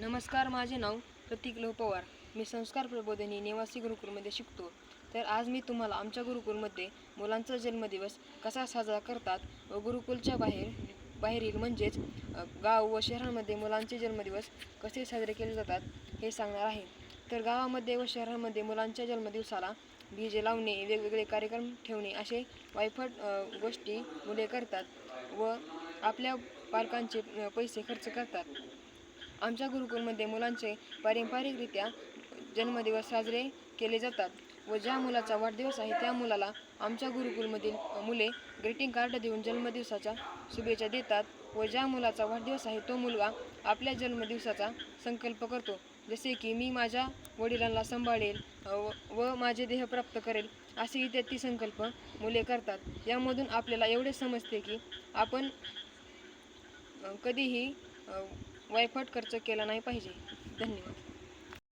नमस्कार माझे नाव प्रतीक लोह पवार. मी संस्कार प्रबोधिनी निवासी गुरुकुलमध्ये शिकतो. तर आज मी तुम्हाला आमच्या गुरुकुलमध्ये मुलांचा जन्मदिवस कसा साजरा करतात व गुरुकुलच्या बाहेर बाहेरील म्हणजेच गाव व शहरांमध्ये मुलांचे जन्मदिवस कसे साजरे केले जातात हे सांगणार आहे. तर गावामध्ये व शहरांमध्ये मुलांच्या जन्मदिवसाला डी लावणे वेगवेगळे कार्यक्रम ठेवणे असे वायफट गोष्टी मुले करतात व आपल्या पालकांचे पैसे खर्च करतात. आमच्या गुरुकुलमध्ये मुलांचे पारंपरिकरित्या जन्मदिवस साजरे केले जातात व ज्या मुलाचा वाढदिवस आहे त्या मुलाला आमच्या गुरुकुलमधील मुले ग्रीटिंग कार्ड देऊन जन्मदिवसाच्या शुभेच्छा देतात व ज्या मुलाचा वाढदिवस आहे तो मुलगा आपल्या जन्मदिवसाचा संकल्प करतो. जसे की मी माझ्या वडिलांना सांभाळेल व व माझे देह प्राप्त करेल असे इत्यादी संकल्प मुले करतात. यामधून आपल्याला एवढे समजते की आपण कधीही वायफट खर्च केला नाही पाहिजे. धन्यवाद.